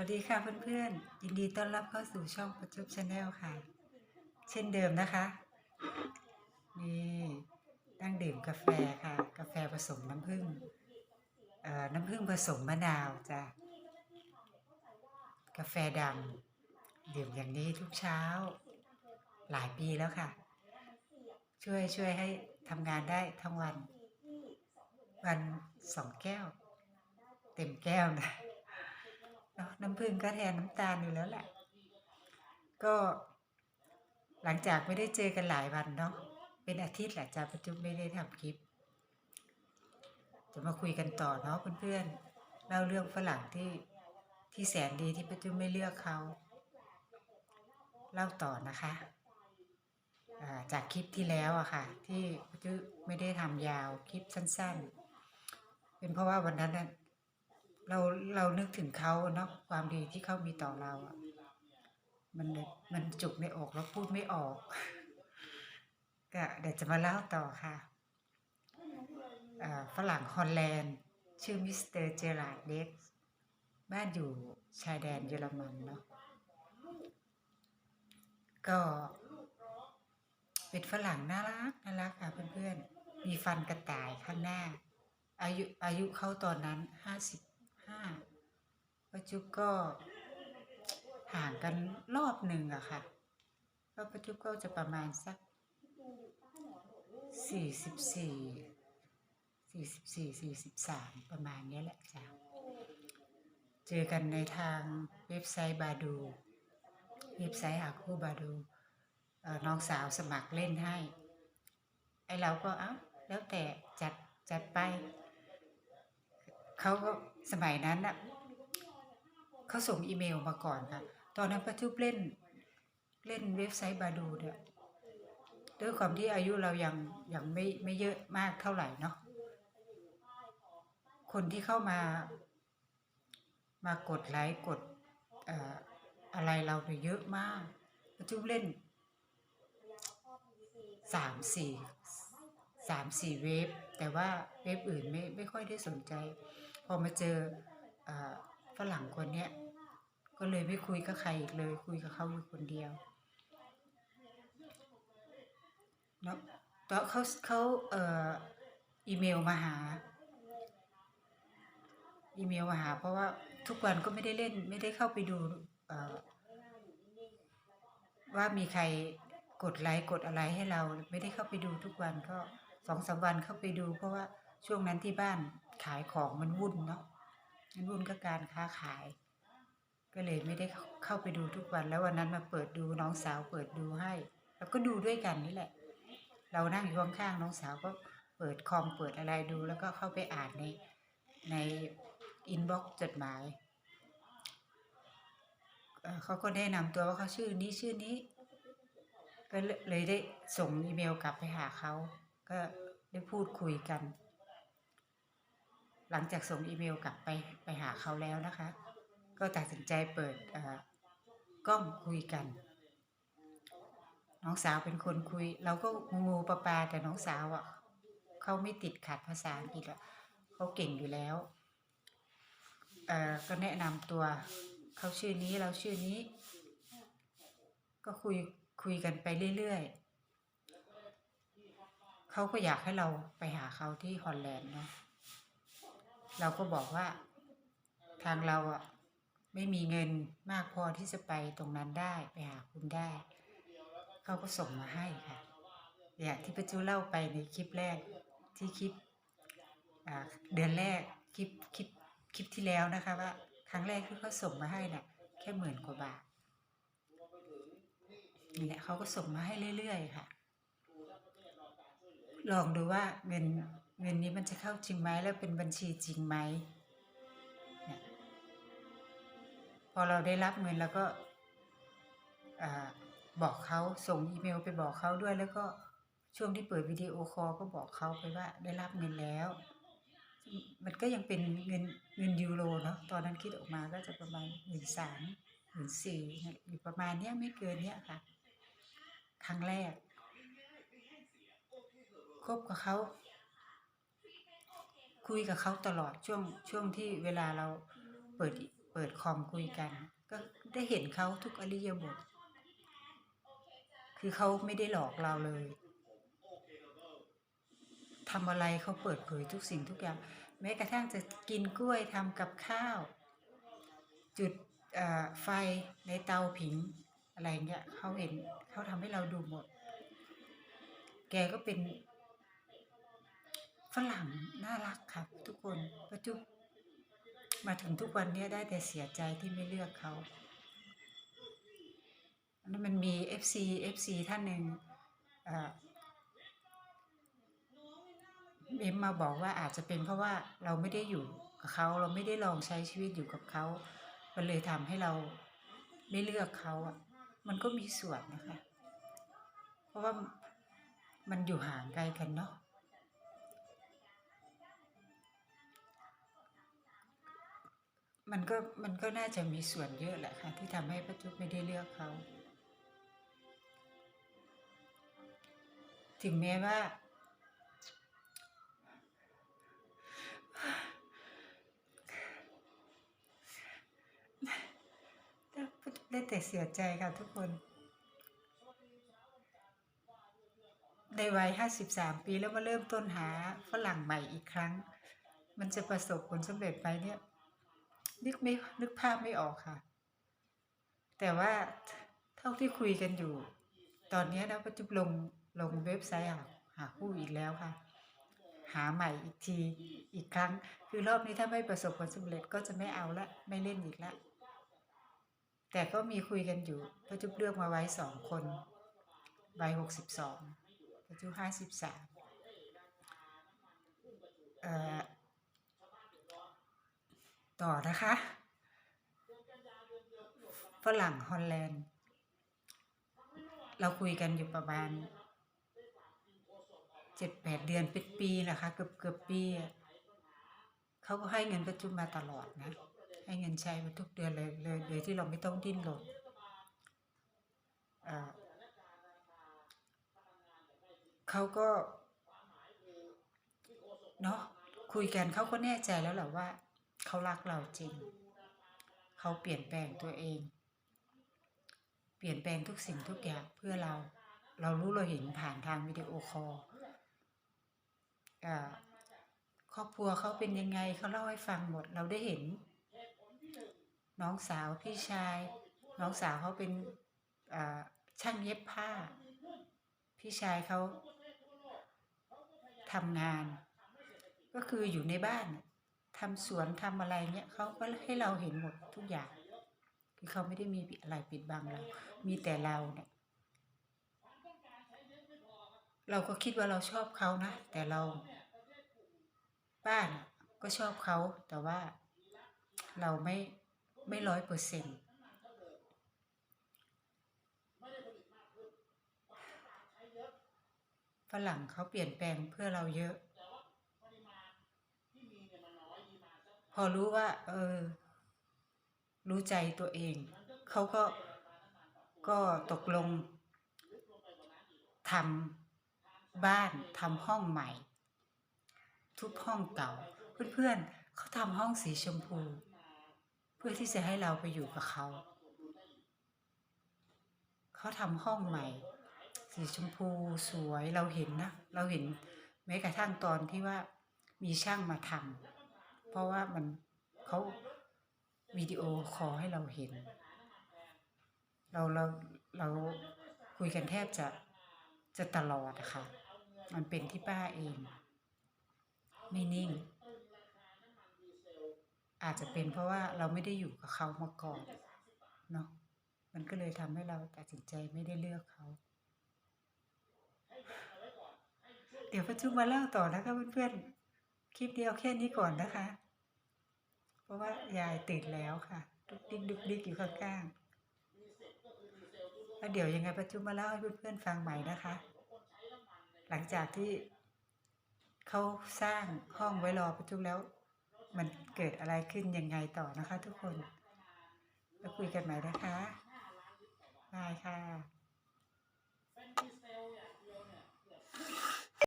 วัสดีค่ะเพื่อนๆ ยินดีต้อนรับเข้าสู่ช่องประจุบชาแนลค่ะ เช่นเดิมนะคะ นี่นั่งดื่มกาแฟค่ะ กาแฟผสมน้ำผึ้งเอ่อน้ำผึ้งผสมมะนาวจ้ะกาแฟดำดื่มอย่างนี้ทุกเช้า หลายปีแล้วค่ะ ช่วยช่วยให้ทำงานได้ทั้งวัน วันสองแก้ว เต็มแก้วนะ เนาะน้ำผึ้งก็แทนน้ำตาลอยู่แล้วแหละ ก็หลังจากไม่ได้เจอกันหลายวันเนาะเป็นอาทิตย์แหละจ้าประจุไม่ได้ทำคลิป จะมาคุยกันต่อเนาะเพื่อนๆเล่าเรื่องฝรั่งที่ที่แสนดีที่ประจุไม่เลือกเขาเล่าต่อนะคะจากคลิปที่แล้วอะค่ะ ที่ประจุไม่ได้ทำยาวคลิปสั้น ๆ เป็นเพราะว่าวันนั้น เราเรานึกถึงเขาเนาะความดีที่เขามีต่อเราอะมันมันจุกในอกแล้วพูดไม่ออก ก็เดี๋ยวจะมาเล่าต่อค่ะฝรั่งฮอลแลนด์ ชื่อมิสเตอร์เจอราร์ดเด็กบ้านอยู่ชายแดนเยอรมันเนาะก็เป็นฝรั่งน่ารักน่ารักค่ะเพื่อนๆ มีฟันกระต่ายข้างหน้า อายุอายุเขาตอนนั้นห้าสิบ ห้าปัจจุก็ห่างกันรอบหนึ่งอะค่ะก็ปัจจุก็จะประมาณสักสี่สิบสี่สี่สิบสี่สี่สิบสามประมาณนี้แหละจ้ะเจอกันในทางเว็บไซต์บาดู เว็บไซต์หาคู่บาดูน้องสาวสมัครเล่นให้ ไอเราก็เอ้าแล้วแต่จัดจัดไป เขาก็ สมัยนั้นน่ะเขาส่งอีเมลมาก่อนค่ะ ตอนนั้นประจุบเล่นเล่นเว็บไซต์บาดูเนี่ยด้วยความที่อายุเรายังยังไม่ไม่เยอะมากเท่าไหร่เนาะคนที่เข้ามามากดไลค์กดเอ่อะไรเราเนี่ยเยอะมากประจุบเล่นสามสี่ สามสี่เว็บแต่ว่าเว็บอื่นไม่ไม่ค่อยได้สนใจ พอมาเจออฝรั่งคนเนี้ยก็เลยไม่คุยกับใครอีกเลย คุยกับเขาอยู่คนเดียวเนาะตอนเขาเขาเอ่ออีเมลมาหา อีเมลมาหา เพราะว่าทุกวันก็ไม่ได้เล่นไม่ได้เข้าไปดูว่ามีใครกดไลค์กดอะไรให้เราไม่ได้เข้าไปดูทุกวันก็ สองสามวันเข้าไปดู เพราะว่าช่วงนั้นที่บ้านขายของมันวุ่นเนาะมันวุ่นกับการค้าขาย ก็เลยไม่ได้เข้าไปดูทุกวัน แล้ววันนั้นมาเปิดดูน้องสาวเปิดดูให้ แล้วก็ดูด้วยกันนี่แหละ เรานั่งอยู่ข้างๆน้องสาวก็เปิดคอมเปิดอะไรดู แล้วก็เข้าไปอ่านในในอินบ็อกซ์จดหมายเเขาก็แนะนำตัวว่าเขาชื่อนี้ชื่อนี้ ก็เลยได้ส่งอีเมลกลับไปหาเขา ก็ได้พูดคุยกัน หลังจากส่งอีเมลกลับไปไปหาเขาแล้วนะคะ ก็ตัดสินใจเปิดกล้องคุยกัน น้องสาวเป็นคนคุย เราก็งูปลาปลาแต่น้องสาวอะเขาไม่ติดขัดภาษาอังกฤษอะเขาเก่งอยู่แล้วก็แนะนำตัวเขาชื่อนี้เราชื่อนี้ ก็คุยคุยกันไปเรื่อยๆ เขาก็อยากให้เราไปหาเขาที่ฮอลแลนด์เนาะเราก็บอกว่าทางเราอะไม่มีเงินมากพอที่จะไปตรงนั้นได้ไปหาคุณได้เขาก็ส่งมาให้ค่ะเนี่ยที่ประจูเล่าไปในคลิปแรกที่คลิปเดือนแรกคลิปคลิปคลิปที่แล้วนะคะว่าครั้งแรกที่เขาส่งมาให้น่ะ แค่หมื่นกว่าบาทนี่แหละเขาก็ส่งมาให้เรื่อยๆค่ะ ลองดูว่าเงินเงินนี้มันจะเข้าจริงไหมแล้วเป็นบัญชีจริงไหมพอเราได้รับเงินแล้วก็บอกเขาส่งอีเมลไปบอกเขาด้วย แล้วก็ช่วงที่เปิดวิดีโอคอลก็บอกเขาไปว่าได้รับเงินแล้ว มันก็ยังเป็นเงินเงินยูโรเนาะตอนนั้นคิดออกมาก็จะประมาณหมื่นสามหมื่นสี่อยู่ประมาณเนี้ยไม่เกินเนี้ยค่ะ ครั้งแรก คบกับเขา คุยกับเขาตลอดช่วงช่วงที่เวลาเราเปิดเปิดคอมคุยกัน ก็ได้เห็นเขาทุกอริยบท คือเขาไม่ได้หลอกเราเลยทำอะไรเขาเปิดเผยทุกสิ่งทุกอย่าง แม้กระทั่งจะกินกล้วยทำกับข้าว จุดไฟในเตาผิงอะไรเงี้ยเขาเห็นเขาทำให้เราดูหมด แกก็เป็น รั่งน่ารักครับ ทุกคนประจุมาถึงทุกวันนี้ได้แต่เสียใจที่ไม่เลือกเขาแล้วมันมี FC FC ท่านหนึ่งเอ่อเอ็มมาบอกว่าอาจจะเป็นเพราะว่าเราไม่ได้อยู่กับเขาเราไม่ได้ลองใช้ชีวิตอยู่กับเขามันเลยทำให้เราไม่เลือกเขาอะ มันก็มีส่วนนะคะ เพราะว่ามันอยู่ห่างไกลกันเนาะ มันก็มันก็น่าจะมีส่วนเยอะแหละค่ะ ที่ทำให้ป้าจุ๊บไม่ได้เลือกเขา ถึงแม้ว่า ได้แต่เสียใจค่ะทุกคน ในวัย 53 ปีแล้วมาเริ่มต้นหาฝรั่งใหม่อีกครั้ง มันจะประสบผลสำเร็จไหมเนี่ย นึกไม่นึกภาพไม่ออกค่ะ แต่ว่าเท่าที่คุยกันอยู่ ตอนนี้นะปัจจุบลงลงเว็บไซต์หาหาคู่อีกแล้วค่ะ หาใหม่อีกทีอีกครั้ง คือรอบนี้ถ้าไม่ประสบผลสำเร็จก็จะไม่เอาละไม่เล่นอีกละแต่ก็มีคุยกันอยู่ปัจจุบเลือกมาไว้สองคนวัยหกสิบสองปัจจุห้าสิบสามเอ่อ ต่อนะคะฝรั่งฮอลแลนด์ เราคุยกันอยู่ประมาณเจ็ดแปดเดือนเป็นปีแหละคะ เกือบเกือบปีเขาก็ให้เงินประจุมาตลอดนะ ให้เงินใช้มาทุกเดือนเลยเลยโดยที่เราไม่ต้องดิ้นรนเอ่อเขาก็เนาะคุยกันเขาก็แน่ใจแล้วแหละว่า เขารักเราจริง เขาเปลี่ยนแปลงตัวเอง เปลี่ยนแปลงทุกสิ่งทุกอย่างเพื่อเรา เรารู้เราเห็นผ่านทางวิดีโอคอลครอบครัวเขาเป็นยังไงเขาเล่าให้ฟังหมดเราได้เห็น น้องสาวพี่ชาย น้องสาวเขาเป็นช่างเย็บผ้า พี่ชายเขาทำงาน ก็คืออยู่ในบ้าน ทำสวนทำอะไรเงี้ยเขาก็ให้เราเห็นหมดทุกอย่างคือเขาไม่ได้มีอะไรปิดบังเรา มีแต่เราเนี่ยเราก็คิดว่าเราชอบเขานะ แต่เราบ้านก็ชอบเขาแต่ว่าเราไม่ไม่ร้อยเปอร์เซ็นต์ฝรั่งเขาเปลี่ยนแปลงเพื่อเราเยอะ พอรู้ว่า เออ รู้ใจตัวเอง เขาก็ก็ตกลงทำบ้านทำห้องใหม่ ทุบห้องเก่า เพื่อนๆเขาทำห้องสีชมพู เพื่อที่จะให้เราไปอยู่กับเขา เขาทำห้องใหม่ สีชมพูสวยเราเห็นนะ เราเห็นแม้กระทั่งตอนที่ว่ามีช่างมาทำ เพราะว่ามันเขาวิดีโอคอให้เราเห็น เราเราเราคุยกันแทบจะจะตลอดอะคะมันเป็นที่ป้าเอง ไม่นิ่ง อาจจะเป็นเพราะว่าเราไม่ได้อยู่กับเขามาก่อนเนาะมันก็เลยทำให้เราตัดสินใจไม่ได้เลือกเขา เดี๋ยวประชุมมาเล่าต่อนะคะเพื่อนๆ คลิปเดียวแค่นี้ก่อนนะคะ เพราะว่ายายตื่นแล้วค่ะ ดุกดิกดุกดิกอยู่ข้างๆแล้วเดี๋ยวยังไงประชุมมาเล่าให้เพื่อนๆฟังใหม่นะคะ หลังจากที่เขาสร้างห้องไว้รอประชุมแล้ว มันเกิดอะไรขึ้นยังไงต่อนะคะ ทุกคน แล้วคุยกันใหม่นะคะบายค่ะ